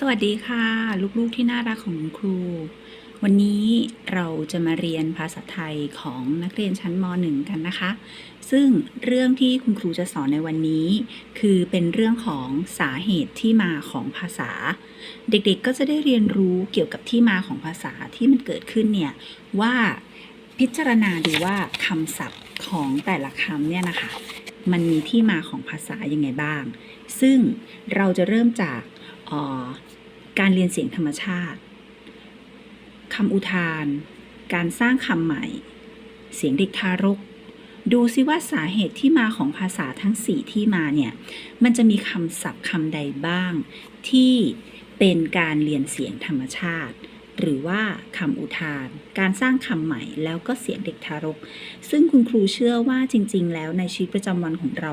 สวัสดีค่ะ ลูกๆที่น่ารักของครู วันนี้เราจะมาเรียนภาษาไทยของนักเรียนชั้นม .1 กันนะคะ ซึ่งเรื่องที่คุณครูจะสอนในวันนี้ คือเป็นเรื่องของสาเหตุที่มาของภาษา เด็กๆก็จะได้เรียนรู้เกี่ยวกับที่มาของภาษาที่มันเกิดขึ้นเนี่ยว่าพิจารณาดูว่าคำศัพท์ของแต่ละคำเนี่ยนะคะ มันมีที่มาของภาษายังไงบ้าง ซึ่งเราจะเริ่มจาก การเรียนเสียงธรรมชาติคำอุทาน การสร้างคำใหม่ เสียงเด็กทารก ดูซิว่าสาเหตุที่มาของภาษาทั้ง4ที่มาเนี่ย มันจะมีคำศัพท์คำใดบ้าง ที่เป็นการเรียนเสียงธรรมชาติ หรือว่าคำอุทาน การสร้างคำใหม่แล้วก็เสียงเด็กทารก ซึ่งคุณครูเชื่อว่าจริง ๆ แล้วในชีวิตประจำวันของเรา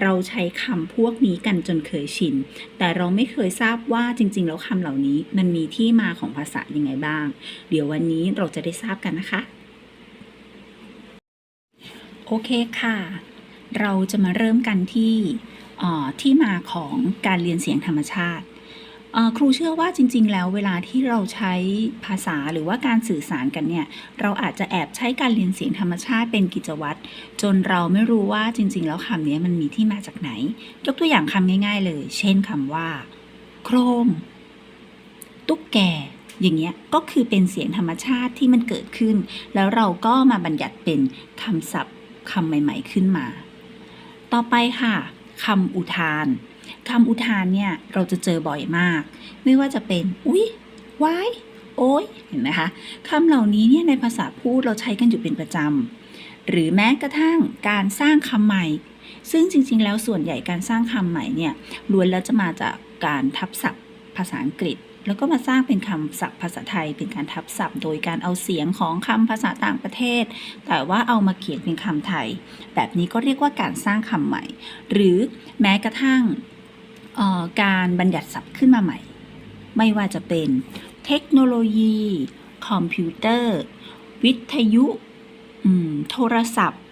เราใช้คำพวกนี้กันจนเคยชิน แต่เราไม่เคยทราบว่าจริง ๆ แล้วคำเหล่านี้มันมีที่มาของภาษายังไงบ้าง เดี๋ยววันนี้เราจะได้ทราบกันนะคะ โอเคค่ะ เราจะมาเริ่มกันที่ที่มาของการเรียนเสียงธรรมชาติ ครูเชื่อว่าจริง ๆ แล้วเวลาที่เราใช้ภาษาหรือว่าการสื่อสารกันเนี่ย เราอาจจะแอบใช้การเรียนเสียงธรรมชาติเป็นกิจวัตรจนเราไม่รู้ว่าจริง ๆ แล้วคำนี้มันมีที่มาจากไหน ยกตัวอย่างคำง่าย ๆ เลย เช่นคำว่า โครม ตุ๊กแก อย่างเงี้ยก็คือเป็นเสียงธรรมชาติที่มันเกิดขึ้น แล้วเราก็มาบัญญัติเป็นคำศัพท์คำใหม่ ๆ ขึ้นมา ต่อไปค่ะ คำอุทานคำอุทานเนี่ยเราจะเจอบ่อยมาก ไม่ว่าจะเป็น อุ๊ยวายโอ้ยเห็นไหมคะคำเหล่านี้เนี่ยในภาษาพูดเราใช้กันอยู่เป็นประจำหรือแม้กระทั่งการสร้างคำใหม่ ซึ่งจริง ๆ แล้วส่วนใหญ่การสร้างคำใหม่เนี่ยล้วนแล้วจะมาจากการทับศัพท์ภาษาอังกฤษ แล้วก็มาสร้างเป็นคำศัพท์ภาษาไทยเป็นการทับศัพท์ โดยการเอาเสียงของคำภาษาต่างประเทศ แต่ว่าเอามาเขียนเป็นคำไทย แบบนี้ก็เรียกว่าการสร้างคำใหม่ หรือแม้กระทั่งออการบัญญัติศัพท์ขึ้นมาใหม่ ไม่ว่าจะเป็นเทคโนโลยี คอมพิวเตอร์ วิทยุโทรศัพท์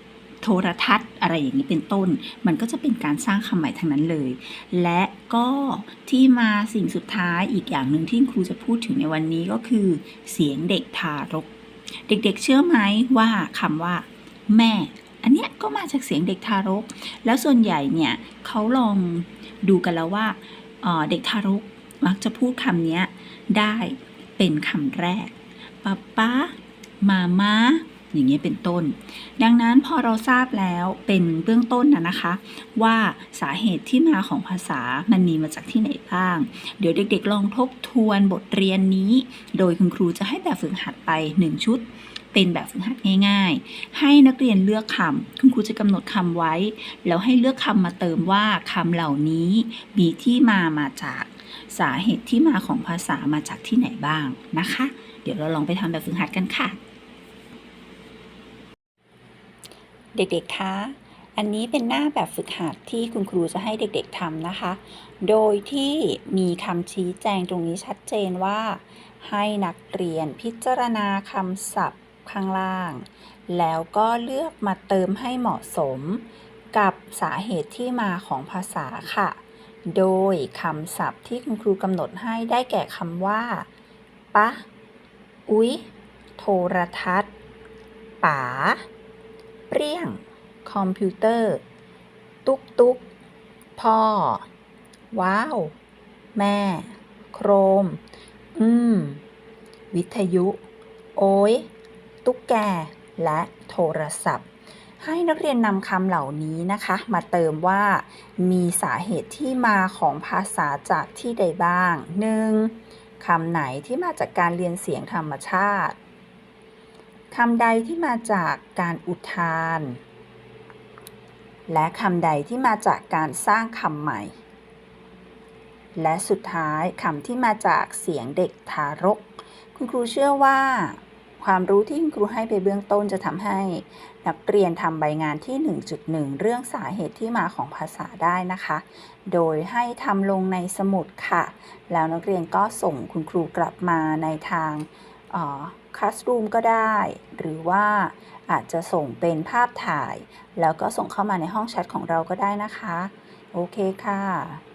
ทรทัศน์ อะไรอย่างนี้เป็นต้น มันก็จะเป็นการสร้างคำใหม่ทั้งนั้นเลย และก็ที่มาสิ่งสุดท้ายอีกอย่างหนึ่งที่ครูจะพูดถึงในวันนี้ก็คือ เสียงเด็กทารก เด็กๆ เชื่อไหมว่าคำว่า แม่ อันเนี้ยก็มาจากเสียงเด็กทารก แล้วส่วนใหญ่เนี่ยเขาลองดูกันแล้วว่าเออเด็กทารกมักจะพูดคำเนี้ยได้เป็นคำแรกป๊าป๊ามาม่า อย่างเงี้เป็นต้น ดังนั้นพอเราทราบแล้วเป็นเบื้องต้นนะนะคะ ว่าสาเหตุที่มาของภาษามันมีมาจากที่ไหนบ้าง เดี๋ยวเด็กๆ ลองทบทวนบทเรียนนี้ โดยคุณครูจะให้แบบฝึกหัดไป 1 ชุด เป็นแบบฝึกหัดง่ายๆ ให้นักเรียนเลือกคำคุณครูจะกำหนดคำไว้ แล้วให้เลือกคำมาเติมว่าคำเหล่านี้มีที่มามาจากสาเหตุที่มาของภาษามาจากที่ไหนบ้างนะคะ เดี๋ยวเราลองไปทำแบบฝึกหัดกันค่ะ เด็กๆ คะ อันนี้เป็นหน้าแบบฝึกหัดที่คุณครูจะให้เด็กๆทำนะคะ โดยที่มีคำชี้แจงตรงนี้ชัดเจนว่า ให้นักเรียนพิจารณาคำศัพท์ข้างล่าง แล้วก็เลือกมาเติมให้เหมาะสมกับสาเหตุที่มาของภาษาค่ะ โดยคำศัพท์ที่คุณครูกำหนดให้ได้แก่คำว่า ปะ อุ๊ย โทรทัศน์ ป๋า เปรี้ยง คอมพิวเตอร์ ตุ๊กตุ๊กพ่อ ว้าว แม่ โครม อืม วิทยุ โอ้ย ตุ๊กแก และโทรศัพท์ ให้นักเรียนนำคำเหล่านี้นะคะ มาเติมว่า มีสาเหตุที่มาของภาษาจากที่ใดบ้าง 1. คำไหนที่มาจากการเรียนเสียงธรรมชาติ คำใดที่มาจากการอุทาน และคำใดที่มาจากการสร้างคำใหม่ และสุดท้ายคำที่มาจากเสียงเด็กทารก คุณครูเชื่อว่า ความรู้ที่คุณครูให้ไปเบื้องต้นจะทำให้ นักเรียนทำใบงานที่ 1.1 เรื่องสาเหตุที่มาของภาษาได้นะคะ โดยให้ทำลงในสมุดค่ะ แล้วนักเรียนก็ส่งคุณครูกลับมาในทาง คลาสรูมก็ได้ หรือว่าอาจจะส่งเป็นภาพถ่าย แล้วก็ส่งเข้ามาในห้องแชทของเราก็ได้นะคะ โอเคค่ะ